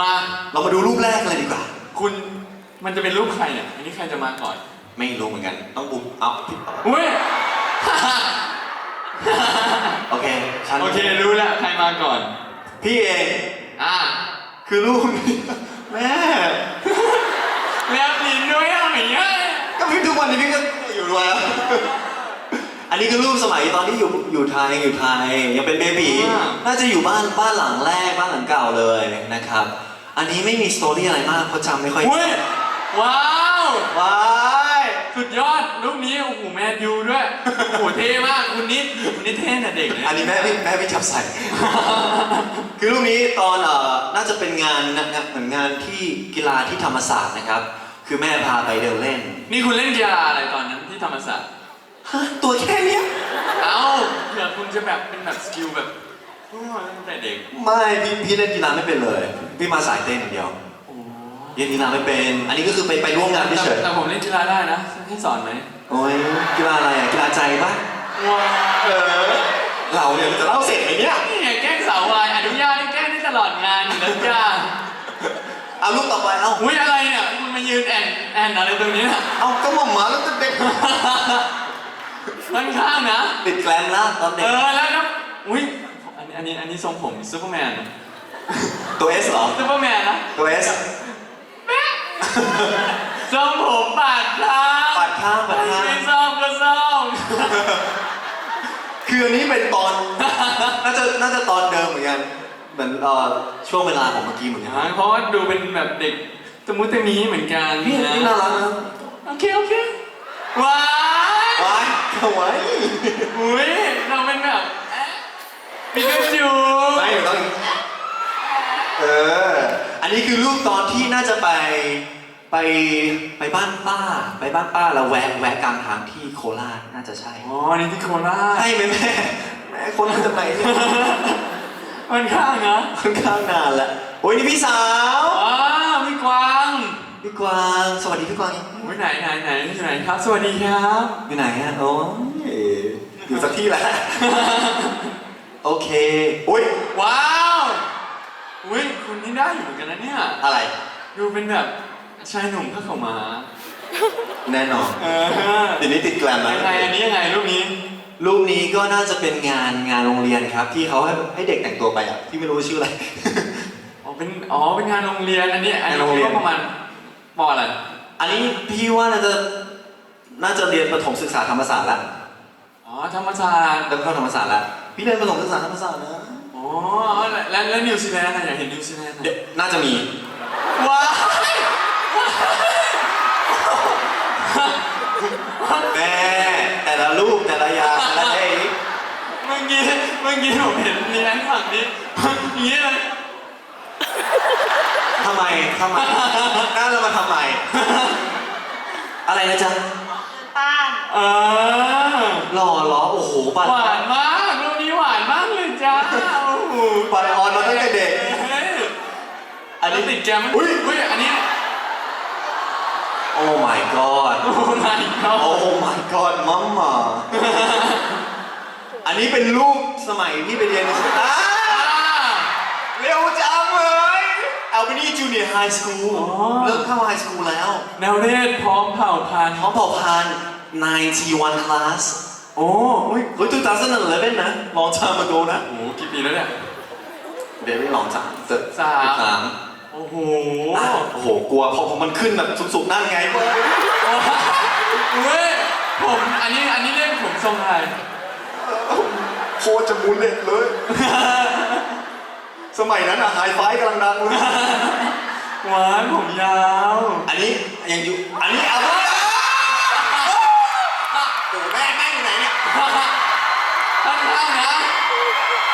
มาเรามาดูรูปแรกเลยดีกว่า คุณมันจะเป็นรูปใครเนี่ยอันนี้ใครจะมาก่อนไม่รู้เหมือนกัน ต้องบุกเอาพี่อุ้ย โอเคฉันโอเครู้แล้วใครมาก่อน พี่เองอะคือรูปนี้แม่แล้วลิ้นด้วยอะหมีอะก็พี่ทุกวันนี้พี่ก็อยู่ด้วยแล้ว อันนี้คือรูปสมัยตอนที่อยู่อยู่ไทยอยู่ไทยยังเป็นเบบีน่าจะอยู่บ้านบ้านหลังแรกบ้านหลังเก่าเลยนะครับ อันนี้ไม่มีสตอรี่อะไรมากเพราะจำไม่ค่อยอุ้ยว้าว ว้ายสุดยอดรูปนี้โอ้โหแมนยูด้วยโอ้โหเท่มากคุณนิดคุณนิดเท่น่ะเด็กเนี่ยอันนี้แม่พี่แม่พี่จับใส่ คือรูปนี้ตอนเอ่อน่าจะเป็นงานนะนะเหมือนงานที่กีฬาที่ธรรมศาสตร์นะครับ คือแม่พาไปเดินเล่น นี่คุณเล่นกีฬาอะไรตอนนั้นที่ธรรมศาสตร์ฮะ ตัวแค่เนี้ยเอ้าเผื่อคุณจะแบบเป็นแบบสกิลแบบโอ้ยตั้งแต่เด็ก ไม่พี่พี่เล่นกีฬาไม่เป็นเลย พี่มาสายเต้นอย่างเดียวโอ้เล่นกีฬาไม่เป็น อันนี้ก็คือไปไปร่วมงานแต่เฉยแต่ผมเล่นกีฬาได้นะให้สอนไหมๆโอ้ยกีฬาอะไรอะกีฬาใจปะว้าเออเราเนี่ยมันจะเล่าเสร็จไหมเนี่ยนี่ไงแกล้งสาววายอนุญาตให้แกล้งได้ตลอดงานอยู่แล้วจ้าเอารูปต่อไปเอาอุ้ยอะไรเนี่ยคุณมายืนแอนแอนอะไรตรงนี้น่ะเอาก็หม่อมหมาแล้วจะเด็ก ข้างข้างๆนะ ติดแกลมแล้วตอนเอเด็กอแล้วนะอุ้ยอันนี้อันนี้อันนี้ทรงผมซูเปอร์แมนตัวเอสเหรอซูเปอร์แมนนะตัวเอสทรงผมปาดข้างปัดข้างปัดข้างไม่ซ่อมก็ซ่อมคืออันนี้เป็นตอนน่าจะน่าจะตอนเดิมเหมือนกันเหมือนเอ่อช่วงเวลาของเมื่อกี้เหมือนกันเพราะว่าดูเป็นแบบเด็กตะมุตะมีเหมือนกันนี่นะนี่น่ารักนะโอเคโอเคว้าย ว้ายเอาไว้อุ้ยเราเป็นแบบปิกาจู ไม่เดี๋ยวต้องเออ อันนี้คือรูปตอนที่น่าจะไปไปไปบ้านป้า ไปบ้านป้าแล้วแวะแวะกลางทางที่โคราชน่าจะใช่ อ๋อ นี่ที่โคราชใช่ไหมแม่แม่คนมาจากไหนเนี่ยมันข้างนะค่อนข้างนานแล้วโอ้ยนี่พี่สาว อ๋อพี่กวาง พี่กวาง สวัสดีพี่กวางยัง อุ้ยไหนไหนไหนอยู่ไหนครับ สวัสดีครับอยู่ไหนอะโอ้ยอยู่สักที่แล้วโอเคอุ้ยว้าวอุ้ยคุณนี่ได้อยู่เหมือนกันนะเนี่ยอะไร ดูเป็นแบบชายหนุ่มผ้าขาวม้าแน่นอนเออเดี๋ยวนี้ติดแกลมแล้วยังไงอันนี้ยังไงรูปนี้ รูปนี้ก็น่าจะเป็นงานงานโรงเรียนครับ ที่เขาให้ให้เด็กแต่งตัวไปอะที่ไม่รู้ชื่ออะไรอ๋อเป็นอ๋อเป็นงานโรงเรียนอันนี้อันนี้งานโรงเรียนคิดว่าประมาณปออะไร อันนี้พี่ว่าน่าจะน่าจะเรียนประถมศึกษาธรรมศาสตร์แล้วอ๋อธรรมศาสตร์เริ่มเข้าธรรมศาสตร์แล้วพี่เรียนประถมศึกษาธรรมศาสตร์นะอ๋อแล้วแล้วแล้วนิวซีแลนด์อะอยากเห็นนิวซีแลนด์อะเดี๋ยวน่าจะมีว้ายแม่แต่ละรูปแต่ละอย่างแต่ละเอ้ยเมื่อกี้เมื่อกี้ผมเห็นมีแอนฝั่งนี้อย่างนี้เลย ทำไมทำไมน่าเรามาทำไม อะไรนะจ๊ะบ้านเออหล่อเหรอโอ้โหปัดหวานมากรูปนี้หวานมากเลยจ้าโอ้โหปัดออนมาตั้งแต่เด็กเฮ้ยอันนี้แล้วติดแกมอุ๊ยอุ้ยอันนี้โอ้ my god โอ้ my god โอ้ my god มัมมาอันนี้เป็นรูปสมัยที่ไปเรียนอ่าอ่าเร็วจังเลย เอาไปนี่จูเนียร์ไฮสคูลอ๋อ เริ่มเข้าไฮสคูลแล้วแนวเรศพร้อมเผ่าพันธุ์พร้อมเผ่าพันธุ์91 class โอ้อุ้ยเฮ้ย2011นะ long time ago นะโอ้โหกี่ปีแล้วเนี่ยเดวิดลองสามเจ็ดสาม สามโอ้โหอะโอ้โห กลัวพอพอมันขึ้นแบบสุกๆนั่นไง เว้ยผมอันนี้อันนี้เรียกผมทรงอะไรโคตรจะมูลเล็ดเลย สมัยนั้นอะไฮไฟกำลังดังเลยหวานผมยาว อันนี้ยังอยู่ อันนี้เอาไปโอ้แม่แม่อยู่ไหนเนี่ยค่อนข้างนะ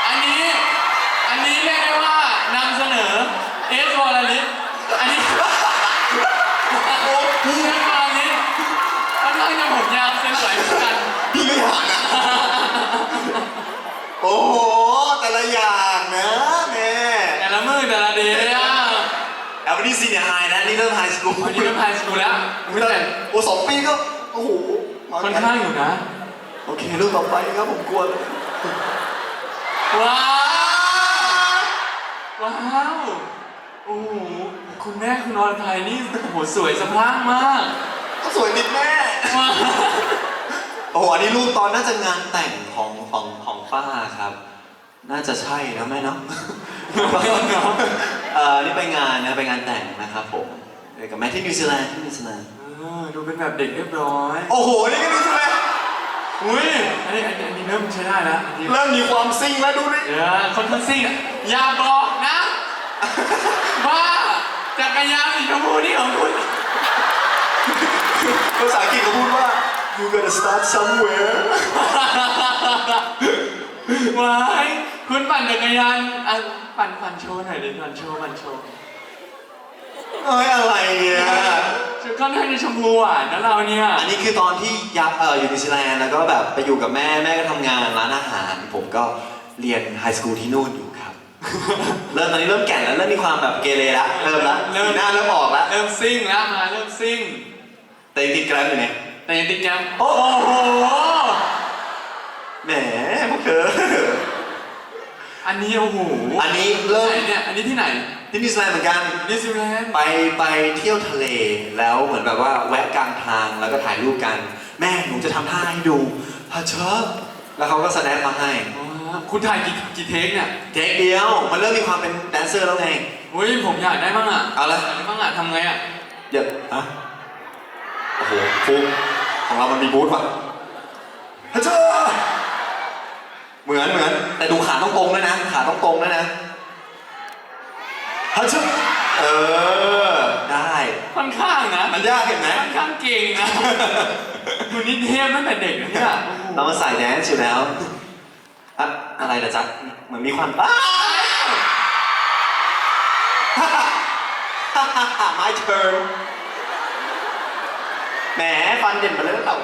อันนี้ อันนี้เรียกได้ว่านำเสนอเอสวอลลิสอันนี้โอ้เอสวอลลิสค่อนข้างจะผมยาวเส้นสวยเหมือนกัน พี่ไม่หานะ โอ้โห แต่ละอย่างนะแม่ แต่ละมือแต่ละเดียว เอาไป นี่ซีเนียร์ไฮนะนี่เริ่มไฮสคูลวันนี้เป็นไฮสคูลแล้วอุ๊ยแต่โอ้สองปีก็โอ้โหมค่อนข้างอยู่นะ โอเครูปต่อไปครับผมกลัวเลยว้าวว้าวโอ้โหคุณแม่คุณอรไทยนี่โอ้โหสวยสะพรั่งมากก็สวยติดแม่โอ้โหอันนี้รูปตอนน่าจะงานแต่งของของของป้าครับ น่าจะใช่นะแม่เนาะ เอ่อนี่ไปงานนะไปงานแต่งนะครับผมเออกับแม่ที่นิวซีแลนด์ที่นิวซีแลนด์เออดูเป็นแบบเด็กเรียบร้อย โอ้โหนี่ก็นิวซีแลนด์อุ้ยอันนี้อันนี้อันนี้เริ่มใช้ได้แล้วอันนี้เริ่มมีความซิ่งแล้วดูดิเดี๋ยวคนทั้งซิ่งอะอย่าบอกนะว่าจักรยานสีชมพูนี่ของคุณ ภาษาอังกฤษเขาพูดว่า you gotta start somewhere ว้าย คุณปั่นจักรยานอะปั่นปั่นโชว์หน่อยดิปั่นโชว์ปั่นโชว์เอ้ยอะไรเนี่ยค่อนข้างจะชมพูหวานนะเราเนี่ย อันนี้คือตอนที่ยักษ์เอออยู่นิวซีแลนด์แล้วก็แบบไปอยู่กับแม่แม่ก็ทำงานร้านอาหาร ผมก็เรียนไฮสคูลที่นู่นอยู่ครับ เริ่มตอนนี้เริ่มแก่นแล้วเริ่มมีความแบบเกเรละเริ่มละสีหน้าเริ่มออกละเริ่มซิ่งแล้วมาเริ่มซิ่ง แต่ยังติดแกรมอยู่เนี่ยแต่ยังติดแกรมโอ้โอ้โห แหมพวกเธอ อันนี้โอ้โหอันนี้เริ่ม ไหนเนี่ยอันนี้ที่ไหนที่นิวซีแลนด์เหมือนกัน นิวซีแลนด์ ไปไปเที่ยวทะเลแล้วเหมือนแบบว่าแวะกลางทางแล้วก็ถ่ายรูปกัน แม่หนูจะทำท่าให้ดูพาเชอแล้วเขาก็แสดงมาให้อ๋อคุณถ่ายกี่กี่เทคเนี่ยเทคเดียว มันเริ่มมีความเป็นแดนเซอร์แล้วไง เฮ้ยผมอยากได้บ้างอะเอาละอยากได้บ้างอะทำไงอะเดี๋ยวอะโอ้โหฟุกของเรามันมีบูธว่ะพาเชอ เหมือนเหมือน แต่ดูขาต้องตรงด้วยนะ ขาต้องตรงด้วยนะพาเชอเออ ได้ ค่อนข้างนะมันยากเห็นไหม ค่อนข้างเก่งนะ คุณนี่เทพตั้งแต่เด็กนะเนี่ยโอ้โหเรามาใส่แดนซ์อยู่แล้วอะอะไรนะจ๊ะเหมือนมีความอ้าว My turn แหมฟันเด่นมาเลยนะเรา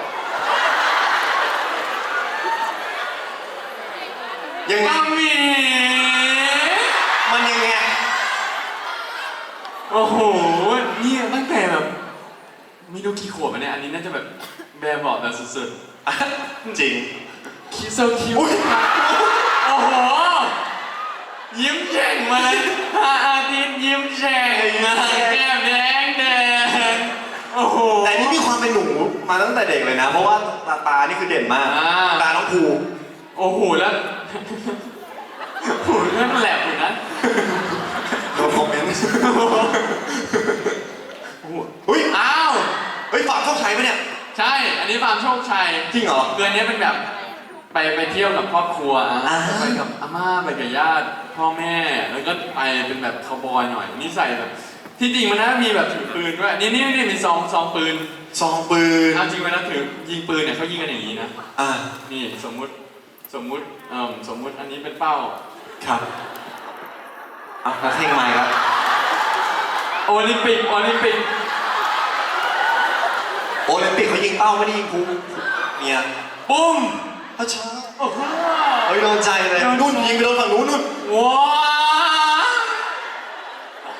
ยังไงมัมมี่มันยังไง โอ้โหเนี่ยตั้งแต่แบบไม่รู้กี่ขวบอะเนี่ยอันนี้น่าจะแบบแบบบอกแบบสุดอะจริง ๆคิดโซคิวอุ๊ย โอ้โห ยิ้มแฉ่งมาเลยพระอาทิตย์ยิ้มแฉ่งมาแก้มแดงแดงโอ้โห แต่นี่มีความเป็นหนูมาตั้งแต่เด็กเลยนะ เพราะว่าตาตานี่คือเด่นมาก อ่า ตาน้องภู โอ้โหแล้วโอ้โหเรื่องแหลบอยู่นะโดนคอมเมนต์โอ้โหอุ้ยอ้าวเฮ้ยฝากเข้าใช้ไหมเนี่ย ใช่ อันนี้ฟาร์มโชคชัยจริงเหรอ คืออันนี้เป็นแบบไปไปเที่ยวกับครอบครัวอะอ่าไปกับอาม่าไปกับญาติพ่อแม่ แล้วก็ไปเป็นแบบคาวบอยหน่อยนี่ใส่แบบ ที่จริงมันน่ามีแบบถือปืนด้วยนี่นี่นี่มีซองซองปืนซองปืนเอาจริงเวลาถือยิงปืนเนี่ยเขายิงกันอย่างนี้นะ อ่า นี่สมมุติ สมมุติเอ่อสมมุติอันนี้เป็นเป้า ครับเอาแล้วเพลงใหม่ครับ โอลิมปิก โอลิมปิก โอลิมปิกเขายิงเป้าไม่ได้ยิงภูเนี่ยปุ้มพระเจ้าโอ้โห เฮ้ยโดนใจเลยโดนใจนุ่นยิงไปโดนฝั่งนู้นนุ่นว้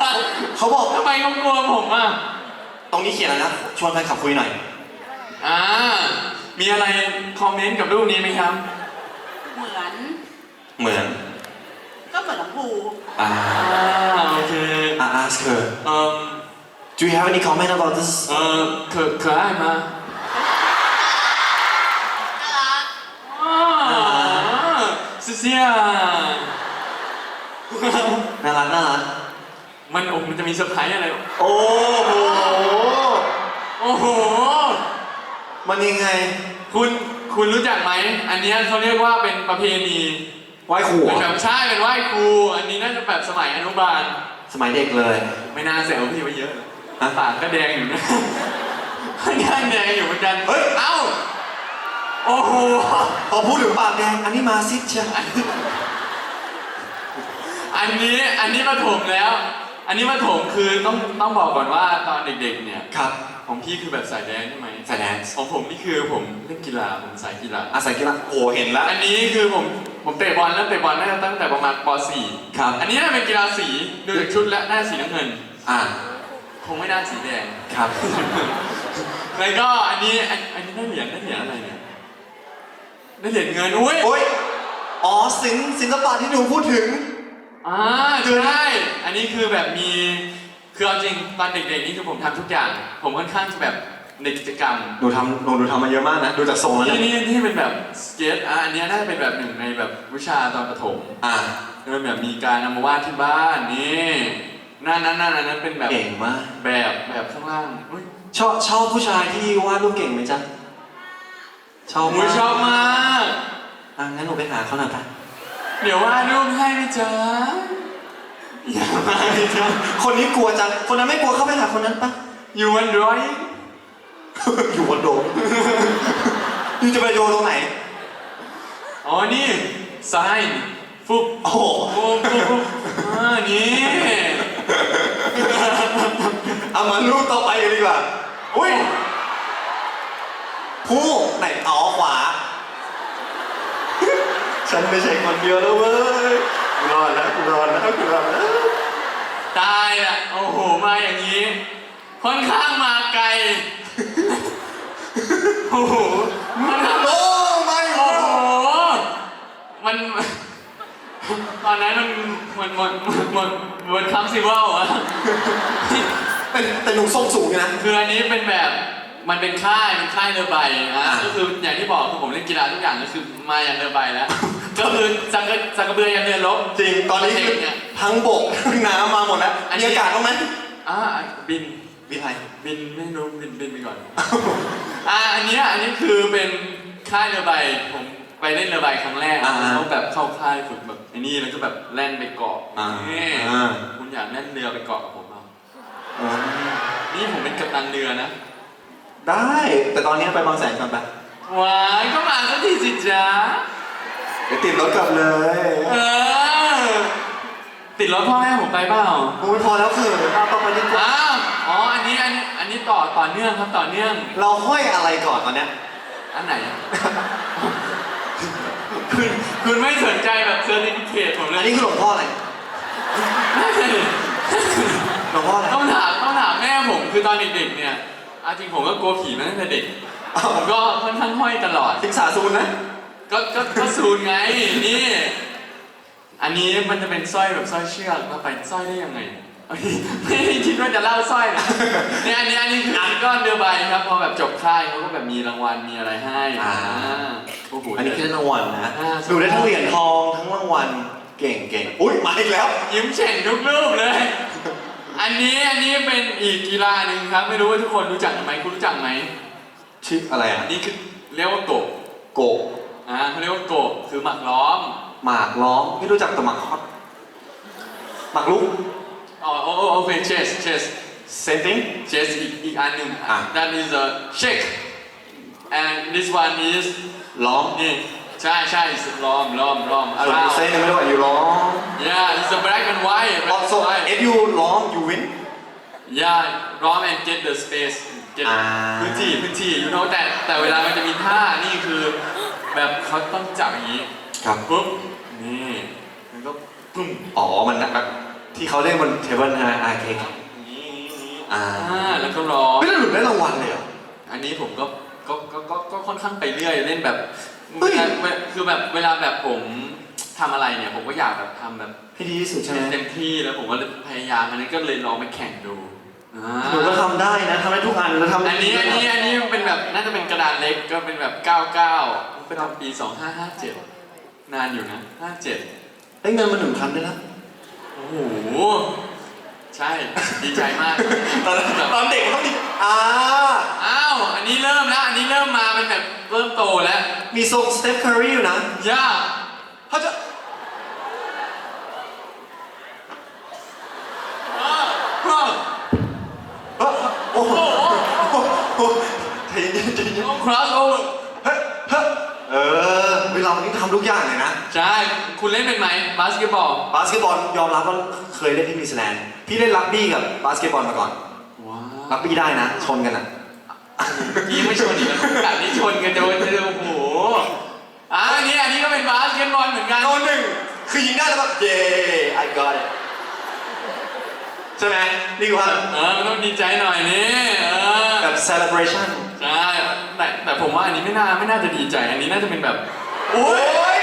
าเขาบอกทำไมเขากลัวผมอะ ตรงนี้เขียนอะไรนะ ชวนแฟนขับคุยหน่อย อ่า มีอะไรคอมเมนต์กับรูปนี้ไหมครับ เหมือน เหมือน ก็เหมือนลำพูอ่า 아, 오케 이. I ask her 음, do you have any comment about this 어, 그, 그 아이 마. น่ารัก 아, 스시 야. น่ารักน่ารัก 만, 어, 만, 미소 봐야나 요? โอ้โห โอ้โห มันยังไง 군, คุณรู้จักไหม อันเนี้ยเขาเรียกว่าเป็นประเพณีไหว้ครูเหรเป็นอแบบใช่เป็นไหว้ครู อันนี้น่าจะแบบสมัยอนุบาล สมัยเด็กเลย ไม่น่าแซวพี่ไว้เยอะเลยฮะปากก็แดงอยู่นะค่อนข้างแดงอยู่เหมือนกัน เฮ้ย เอ้า โอ้โหพอพูดถึงปากแดง อันนี้มาซิดเชียวอันนี้ อันนี้มาถมแล้ว อันนี้มาถมคือต้องต้องบอกก่อนว่าตอนเด็กๆเนี่ย ครับ ของพี่คือแบบสายแดงใช่ไหมสายแดงของผมนี่คือผมเล่นกีฬาผมสายกีฬา อาศัยกีฬาโอ้เห็นแล้ว อันนี้คือผมผมเตะบอลแล้วเตะบอลน่าจะตั้งแต่ประมาณป .4 ครับ อันนี้น่าเป็นกีฬาสีดูจากชุดและหน้าสีน้ำเงิน อ่า คงไม่น่าสีแดง ครับ แล้วก็อันนี้อันอันนี้ได้เหรียญได้เหรียญอะไรเนี่ยได้เหรียญเงินอุ้ยโอ้ยอ๋อศิลป์ศิลปะที่หนูพูดถึงอ่าใช่อันนี้คือแบบมี คือเอาจริงตอนเด็กๆนี่คือผมทำทุกอย่าง ผมค่อนข้างจะแบบในกิจกรรม หนูทำหนูหนูทำมาเยอะมากนะ ดูจากทรงแล้วนี่เนี่ยนี่นี่เป็นแบบสเก็ตอะอันเนี้ยน่าจะเป็นแบบหนึ่งในแบบวิชาตอนประถมอะแล้วแบบมีการนำมาวาดที่บ้านนี่นั่นนั่นนั่นอันนั้นเป็นแบบเก่งมาก แบบแบบข้างล่างอุ้ยชอบชอบผู้ชายที่วาดรูปเก่งไหมจ๊ะ ชอบอุ้มายกชอบมาก อะงั้นหนูไปหาเขาหน่อยปะเดี๋ยววาดรูปให้ไหมจ๊ะ อย่ามาเลยจ๊ะคนนี้กลัวจังคนนั้นไม่กลัวเข้าไปหาคนนั้นปะอยู่วันร้อยอยู่บนโดมอยู่จะไปโยนตรงไหน อ๋อนี่ไซน์ฟุบโอ้โห ฟุบฟุบฟุบอ่านี่เอามารูปต่อไปกันดีกว่า อุ้ยผู้ไหนอ๋อขวา ฉันไม่ใช่คนเดียวแล้วเว้ยกู รอดแล้วกูรอดแล้วกูรอดแล้วตายอะโอ้โหมาอย่างนี้ ค่อนข้างมาไกล โอ้โหค่อนข้างโอ้ไม่โอ้โหมัน ตอนนั้นมันมันมันมันมันคัมซิเวลอะเป็นแต่หนูทรงสูงอยู่นะ คืออันนี้เป็นแบบ มันเป็นค่ายเป็นค่ายเรือใบอะอ่า ก็คืออย่างที่บอกคือผมเล่นกีฬาทุกอย่างก็คือมาอย่างเรือใบแล้ว ก็คือสังกะสังกระเบือยันเรือรบ จริงตอนนี้คือเนี่ยทั้งบกทั้งน้ำมาหมดแล้วอันนี้ มีอากาศบ้างไหมอ่าบินวิไทยบินไม่รู้บินบินไปก่อน อ่าอันเนี้ยอันนี้คือเป็นค่ายเรือใบผมไปเล่นเรือใบครั้งแรกอ่า เขาแบบเข้าค่ายฝึกแบบไอ้นี่แล้วก็แบบแล่นไปเกาะอ่านี่อ่าคุณอยากเล่นเรือไปเกาะกับผมเปล่าอ๋อนี่ผมเป็นกัปตันเรือนะ ได้ แต่ตอนนี้ไปบางแสนก่อนไปว้ายก็มาสักทีสิจ๊ะเดี๋ยวติดรถกลับเลยเออ ติดรถพ่อแม่ผมไปเปล่าโอ้ยพอแล้วคือเอาต่อไปดีกว่าอ้าวอ๋ออันนี้อันนี้อันนี้ต่อต่อเนื่องครับต่อเนื่อง เราห้อยอะไรก่อนตอนเนี้ย อันไหนอะ คุณคุณไม่สนใจแบบเซอร์ติฟิเคตผมเลอัยนนี้คือหลวงพ่ออะไรหลวงพ่ออะไรต้องถามต้องถามแม่ผมคือตอนเด็กๆเนี่ย เอาจริงผมก็กลัวผีมาตั้งแต่เด็ก อ้าวผมก็ค่อนข้างห้อยตลอด ศึกษาซูนนะ ก็ก็ก็ซูนไงนี่ อันนี้มันจะเป็นสร้อยแบบสร้อยเชือกมาไปสร้อยได้ยังไงเอ้ยไม่ได้คิดว่าจะเล่าสร้อยนะเนี่ยอันนี้อันนี้คืออันก้อนเรือใบครับพอแบบจบค่ายเขาก็แบบมีรางวัลมีอะไรให้อ่า โอ้โห อันนี้คือรางวัลนะอ่า ดูได้ทั้งเหรียญทองทั้งรางวัล เก่งเก่งอุ้ยมาอีกแล้ว ยิ้มเฉ่งทุกรูปเลย อันนี้อันนี้เป็นอีกกีฬาหนึ่งครับ ไม่รู้ว่าทุกคนรู้จักไหมคุณรู้จักไหมชื่ออะไรอะ อันนี้คือเรียกว่าโกบโกะอ่าเขาเรียกว่าโกบคือหมักล้อมหมากล้อมไม่รู้จักแต่หมากฮอตหมากลุกอ๋อโอโอโอเค chess chess same thing chess อีกอีกอันหนึ่ง อะ that is a shake and this one is ล้อมนี่ ใช่ใช่ล้อมล้อมล้อมส่วน around อีกเส้นหนึงไม่รู้ว่าอยู่ล้อม yeah it's a black and white black and also white if you ล้อม you win yeah ล้อม and get the space get อ่า พื้นที่พื้นที่ you know แต่แต่เวลามันจะมีท่านี่คือ แบบเขาต้องจับอย่างนี้ครับปุ๊บนี่มันก็ปุ้มอ๋อมันแบบที่เขาเล่นบนเทเบิลใช่ไหมอาร์เคกนี่นี่อ่าอ่าแล้วก็ร้อง ไม่ได้หลุดได้รางวัลเลยเหรอ อันนี้ผมก็ก็ก็ก็ก็ค่อนข้างไปเรื่อยเล่นแบบ เฮ้ย เวลาคือแบบเวลาแบบผมทำอะไรเนี่ย ผมก็อยากแบบทำแบบให้ดีที่สุดใช่ไหมเต็มที่แล้วผมก็พยายามอันนี้ก็เลยลองไปแข่งดูอ่าหนูก็ทำได้นะทำได้ทุกอันแล้วทำอันนี้อันนี้อันนี้เป็นแบบน่าจะเป็นกระดานเล็กก็เป็นแบบ 99 เป็นปี 2557 นานอยู่นะ 57 ได้เงินมาหนึ่งพันได้แล้วโอ้โห ใช่ดีใจมากตอนตอนเด็กมันต้องมีอ่าอ้าวอันนี้เริ่มแล้วอันนี้เริ่มมาเป็นแบบเริ่มโตแล้วมีทรงสเตฟคารีอยู่นะย่าเขาจะเฮ้อเอ้อโอ้โหโอ้โหใจเย็นใจเย็นครอสโำทุกอย่างเลยนะ ใช่ คุณเล่นเป็นไหมบาสเกตบอล บาสเกตบอลยอมรับว่าเคยเล่นที่นิวซีแลนด์พี่เล่นรักบี้กับบาสเกตบอลมาก่อน ว้ารักบี้ได้นะ ชนกันอะยี่ไม่ชนอีกแล้วกัดนี่ชนกันโดนโอ้โหอะอันนี้อันนี้ก็เป็นบาสเกตบอลเหมือนกันโนหนึ่งคือยิงได้แล้วแบบเย้ I got it ใช่ไหมนี่คือว่าเออมันต้องดีใจหน่อยนี่เออแบบ celebration ใช่แต่แต่ผมว่าอันนี้ไม่น่าไม่น่าจะดีใจ อันนี้น่าจะเป็นแบบ โอ้ย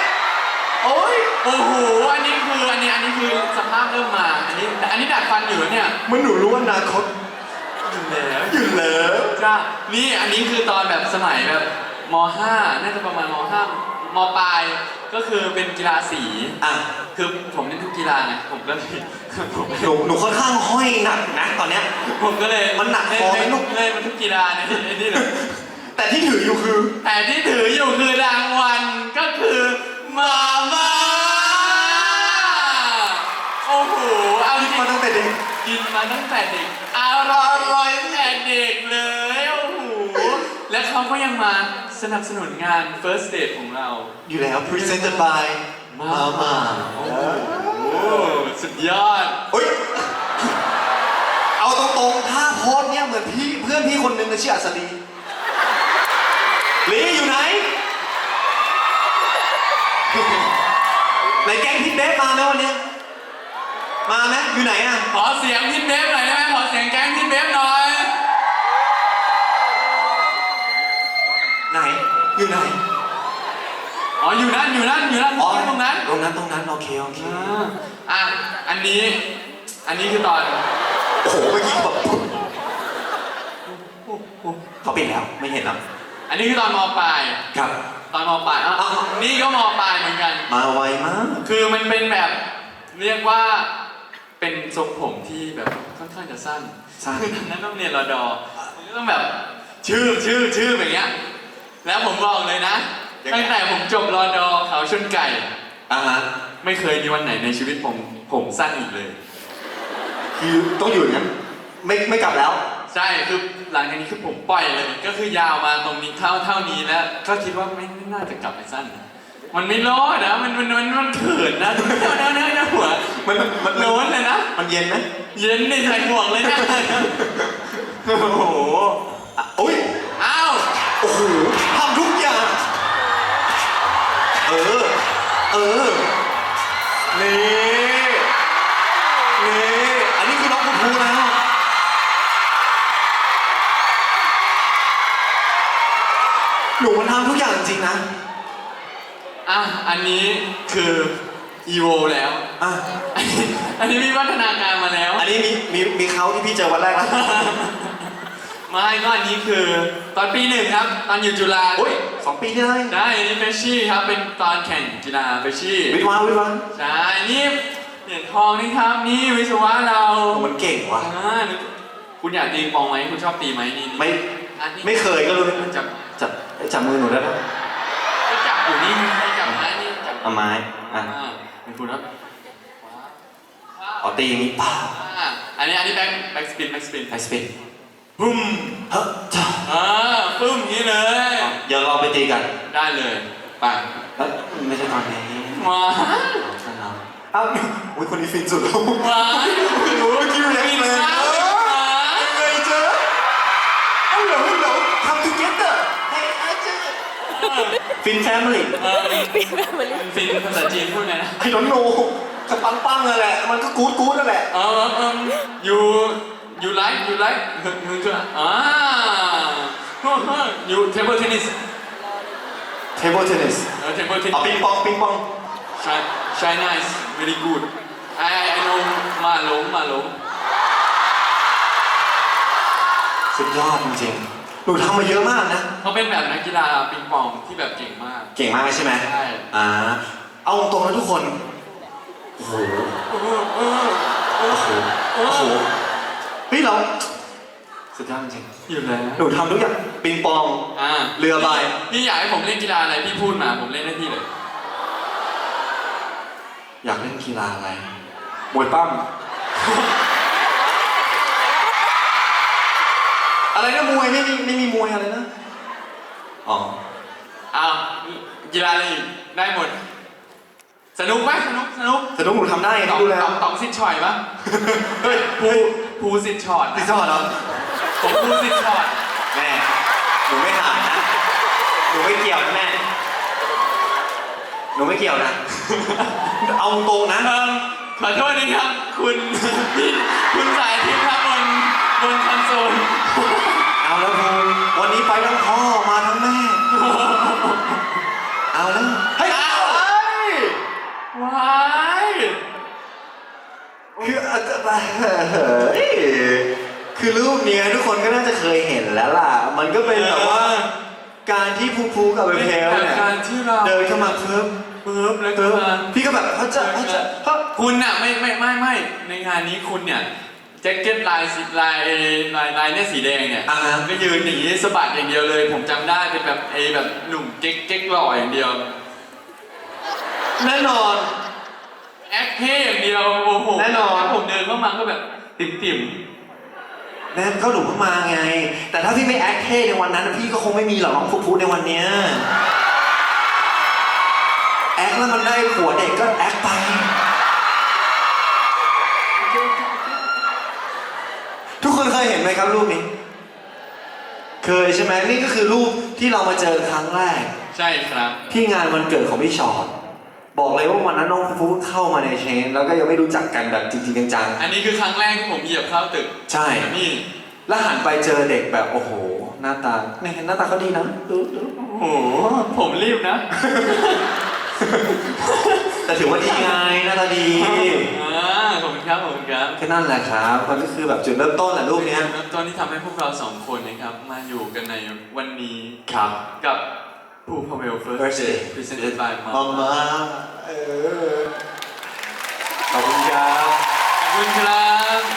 โอ้ยโอ้โห อันนี้คืออันนี้อันนี้คือสภาพเริ่มมา อันนี้อันนี้ดัดฟันอยู่แล้วเนี่ยมันหนูรู้อนาคตอยู่แล้วอยู่แล้วจ้านี่อันนี้คือตอนแบบสมัยแบบม .5 น่าจะประมาณม .5 มปลาย ก็คือเป็นกีฬาสี อะคือผมเล่นทุกกีฬาไงผมก็เลยผมหนูหนูค่อนข้างห้อยหนักนะตอนเนี้ย ผมก็เลยมันหนักเล่คอไหมเล่นลูก เล่นมาทุกกีฬาในไอ้นี่เลย แต่ที่ถืออยู่คือ แต่ที่ถืออยู่คือรางวัลก็คือมาม่าโอ้โหเอาจริงมาตั้งแต่เด็กกินมาตั้งแต่เด็กอร่อยอร่อยตั้งแต่เด็กเลยโอ้โหและเขาก็ยังมาสนับสนุนงาน first date ของเราอยู่แล้ว presented by มาม่าโอ้โหสุดยอดเฮ้ยเอาตรงๆถ้าโพสต์เนี่ยเหมือนพี่เพื่อนพี่คนหนึ่งชื่ออัศรีลีอยู่ไหน ไหนแก๊งพี่เบฟมาไหมวันเนี้ยมาไหมอยู่ไหนอะ ขอเสียงพี่เบฟหน่อยได้ไหมขอเสียงแก๊งพี่เบฟหน่อย ไหน อยู่ไหน อ๋ออยู่นั่นอยู่นั่นอยู่นั่นอ๋อตรงนั้นตรงนั้นตรงนั้นโอเคโอเค อ่าอะอันนี้ อันนี้คือตอน โอ้โหเมื่อกี้แบบเขาปิดแล้วไม่เห็นแล้ว อันนี้คือตอนมปลาย ครับ ตอนมปลายอะอ้าว นี่ก็มปลายเหมือนกัน มาไวมาก คือมันเป็นแบบเรียกว่าเป็นทรงผมที่แบบค่อนข้างจะสั้นสั้น คือตอนนั้นต้องเรียนรอดอมันก็ต้องแบบชื่อชื่อชื่อแบบเงี้ย แล้วผมบอกเลยนะตั้งแต่ผมจบรอดอเขาชนไก่ อ่าฮะไม่เคยมีวันไหนในชีวิตผมผมสั้นอีกเลย คือต้องอยู่อย่างนั้น ไม่ไม่กลับแล้ว ใช่คือหลังจากนี้คือผมปล่อยเลยก็คือยาวมาตรงนี้เท่าเท่านี้แล้วก็คิดว่าไม่ไม่น่าจะกลับไปสั้นมันไม่รอดนะมันมันมันมันเขินนะเนื้อเนื้อเนื้อเนื้อหัวมันมันมันโน้นเลยนะ มันเย็นไหมเย็นในใส่หมวกเลยนะโอ้โหอะอุ้ยอ้าวโอ้โหทำทุกอย่าง เออ เออ อะอันนี้คืออีโวแล้ว อะอันนี้อันนี้มีวัฒนาการมาแล้ว อันนี้มีมีมีเขาที่พี่เจอวันแรกแล้วไม่ก็อันนี้คือตอนปีหนึ่งครับ ตอนอยู่จุฬาโอ้ยสองปีที่แล้วเองได้อันนี้เฟชชี่ครับ เป็นตอนแข่งกีฬาเฟชชี่วิทย์วาวิทย์วาใช่นี่เหรียญทองนี่ครับ นี่วิศวะเราโอ้มันเก่งว่ะอ่าคุณอยากตีปองไหมคุณชอบตีไหมนี่นี่ไม่อันนี้ไม่เคยก็รู้มันจับจับจับมือหนูได้ปะก็จับอยู่นี่ เอาไม้อะอ่าเป็นคุณครับเอาตีอย่างนี้ป้าอ่าอันนี้อันนี้แบ็คแบ็คสปินแบ็คสปินไอสปินบุ้มเฮ้ยจ้าอ่าปึ้มอย่างนี้เลย เดี๋ยวเราไปตีกันได้เลยไปเอ้ยไม่ใช่ตอนนี้มาใช่ครับอ้าวอุ้ยคนนี้ฟินสุดแล้วมาโอ้ยคิวเล็กปิดเลยมาเอปิดอมาไงเจอฮัลโหลฮัลโหลทำทู ฟินแฟมิลี่เออฟินฟินภาษาจีนพูดไงนะไอ้น้องโนจะปังปังๆนั่นแหละ มันก็กู๊ดกู๊ดนั่นแหละ เออเออเออ you you like you like มึงจะอ่า you table tennis table tennis เออ table เอา tennis ปิงปองปิงปอง Shy, shy nice, very good. I, I, I know มาหลงมาหลงสุดยอดจริงๆ หนูทำมาเยอะมากนะ เขาเป็นแบบนักกีฬาปิงปองที่แบบเก่งมาก เก่งมากใช่ไหมใช่ อ่า เอาตรงๆนะทุกคน โอ้โห โอ้โห โอ้โหเฮ้ยเราสุดยอดจริงอยู่แล้วหนูทำทุกอย่างปิงปอง อ่าเรือใบ พี่อยากให้ผมเล่นกีฬาอะไรพี่พูดมาผมเล่นได้ที่เลยอยากเล่นกีฬาอะไร มวยปั้ม อะไรนะมวยไม่มีไม่มีมวยอะไรนะ อ๋อ อ้าวกีฬาอะไรอีกได้หมด สนุกไหมสนุกสนุกสนุกหนูทำได้ไงตองดูแลตองตองสิทธิ์ชอยปะเฮ้ยภูภูสิทธิ์ชอดติดสอดเหรอผมภูสิทธิ์ชอดแม่หนูไม่ถามนะหนูไม่เกี่ยวนะแม่หนูไม่เกี่ยวนะ เอาตรงๆนะ เอิ่มขอโทษนะครับ คุณพี่คุณสายทิพย์ครับบนบนคอนโซล เอาแล้วครับวันนี้ไปทั้งพ่อมาทั้งแม่ เอาแล้วเฮ้ยเอาเฮ้ยวายคืออะไรคือรูปเนี้ยทุกคนก็น่าจะเคยเห็นแล้วล่ะ มันก็เป็นแบบว่า การที่ภูภูกับเบเพลเนี่ยการที่เราเดินเข้ามาเพิ่มเพิ่มแล้วก็พี่ก็แบบเขาจะเขาจะคุณน่ะไม่ไม่ไม่ไม่ในงานนี้คุณเนี่ย แจ็คเก็ตลายสีลายลายลายเนี่ยสีแดงเนี่ยอ่าฮะ ก็ยืนหนีสะบัดอย่างเดียวเลย ผมจำได้เป็นแบบไอ้แบบหนุ่มเก๊กเก๊กหล่ออย่างเดียว แน่นอน แอคเท่อย่างเดียว โอ้โหแน่นอนผมเดินเข้ามาก็แบบติ่มติ่มแน่นก็หนูเพิ่งมาไง แต่ถ้าพี่ไม่แอคเท่ในวันนั้น พี่ก็คงไม่มีหรอกน้องภูภูในวันเนี้ยแอคแล้วมันได้หัวเด็กก็แอคไป ทุกคน เคยเห็นไหมครับรูปนี้ เคยใช่ไหมนี่ก็คือรูปที่เรามาเจอครั้งแรกๆใช่ครับ ที่งานวันเกิดของพี่ชอตบอกเลยว่าวันนั้นน้องภูภูเพิ่งเข้ามาในเชนแล้วก็ยังไม่รู้จักกันแบบจริงๆจังอันนี้คือครั้งแรกที่ผมเหยียบเข้าตึกๆใช่ นี่ แล้วหันไปเจอเด็กแบบโอ้โห หน้าตาเนี่ยหน้าตาเขาดีนะดูดูโอ้โห ผมรีบนะ แต่ถือว่าดีไงหน้าตาดีอ่าขอบคุณครับขอบคุณครับก็นั่นแหละครับมันก็คือแบบจุดเริ่มต้นแหละรูปเนี้ยเริ่มต้นที่ทำให้พวกเราสองคนนะครับมาอยู่กันในวันนี้ครับกับผู้พาเวลเฟิร์ส First เด Day ย์พรีเซนต์ by มามา มาเออขอบคุณครับ ขอบคุณครับ